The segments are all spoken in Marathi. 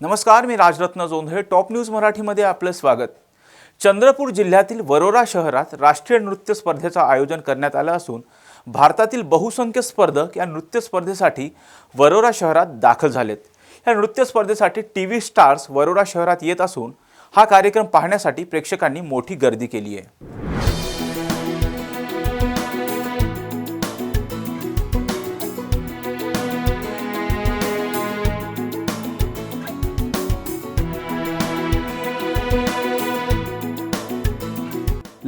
नमस्कार मी राजरत्न जोंधळे. टॉप न्यूज मराठीमध्ये आपलं स्वागत. चंद्रपूर जिल्ह्यातील वरोरा शहरात राष्ट्रीय नृत्य स्पर्धेचं आयोजन करण्यात आलं असून भारतातील बहुसंख्य स्पर्धक या नृत्य स्पर्धेसाठी वरोरा शहरात दाखल झालेत. या नृत्य स्पर्धेसाठी टी व्ही स्टार्स वरोरा शहरात येत असून हा कार्यक्रम पाहण्यासाठी प्रेक्षकांनी मोठी गर्दी केली आहे.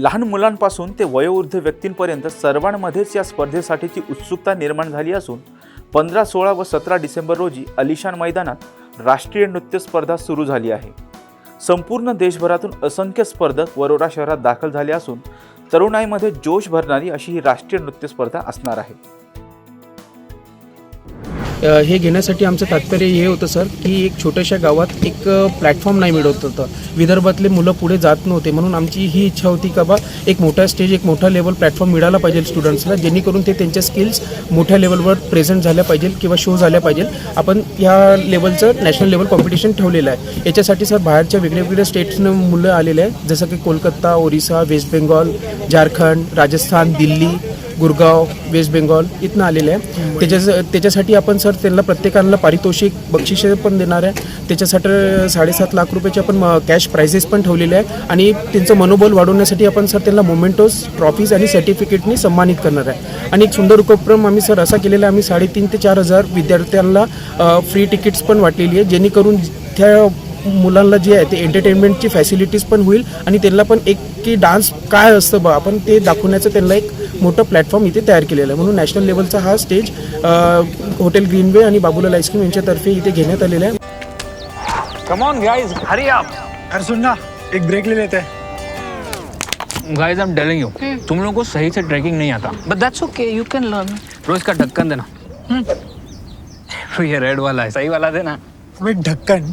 लहान मुलांपासून ते वयोवृद्ध व्यक्तींपर्यंत सर्वांमध्येच या स्पर्धेसाठीची उत्सुकता निर्माण झाली असून पंधरा सोळा व सतरा डिसेंबर रोजी अलिशान मैदानात राष्ट्रीय नृत्य स्पर्धा सुरू झाली आहे. संपूर्ण देशभरातून असंख्य स्पर्धक वरोरा शहरात दाखल झाले असून तरुणाईमध्ये जोश भरणारी अशी ही राष्ट्रीय नृत्य स्पर्धा असणार आहे. हे घेण्यासाठी आमचं तात्पर्य हे होतं सर की एक छोट्याशा गावात एक प्लॅटफॉर्म नाही मिळत होतं. विदर्भातले मुलं पुढे जात नव्हते म्हणून आमची ही इच्छा होती का बा एक मोठा स्टेज एक मोठा लेवल प्लॅटफॉर्म मिळाला पाहिजे स्टुडंट्सला जेणेकरून ते त्यांच्या स्किल्स मोठ्या लेवलवर प्रेझेंट झाल्या पाहिजे किंवा शो झाल्या पाहिजे. आपण ह्या लेवलचं नॅशनल लेवल कॉम्पिटिशन ठेवलेलं आहे. याच्यासाठी सर बाहेरच्या वेगळ्या वेगळ्या स्टेट्सनं मुलं आलेले आहेत. जसं की Kolkata Orissa waste Bengal Jharkhand Rajasthan Delhi. Gurgaon waste Bengal इथनं आलेले आहे. त्याच्या त्याच्यासाठी आपण सर त्यांना प्रत्येकाला पारितोषिक बक्षिसे पण देणार आहे. त्याच्यासाठी साडेसात लाख रुपयाचे आपण कॅश प्राइजेस पण ठेवलेले आहे. आणि त्यांचं मनोबल वाढवण्यासाठी आपण सर त्यांना मोमेंटोज ट्रॉफीज आणि सर्टिफिकेटनी सन्मानित करणार आहे. आणि एक सुंदर उपक्रम आम्ही सर असा केलेला आहे आम्ही साडेतीन ते चार हजार विद्यार्थ्यांना फ्री तिकीट्स पण वाटलेली आहे. जेणेकरून त्या मुलांना जे आहे ते एंटरटेनमेंटची फॅसिलिटीज पण होईल आणि त्यांना पण एक की डान्स काय असतं बा आपण ते दाखवण्याचं त्यांना एक मोठं प्लॅटफॉर्म इथे तयार केलेलं आहे. म्हणून नॅशनल लेवलचा हा स्टेज हॉटेल ग्रीनवे आणि बाबूलाल आईस्क्रीम यांच्यातर्फे इथे घेण्यात आलेला आहे. Come on, guys, hurry up. अरे सुन ना एक ब्रेक ले लेते. हैं Guys, I'm telling you, तुम लोगों को सही से ट्रैकिंग नहीं आता. But that's okay you can learn रोज का ढक्कन देना. ये रेड वाला है सही वाला देना. ढक्कन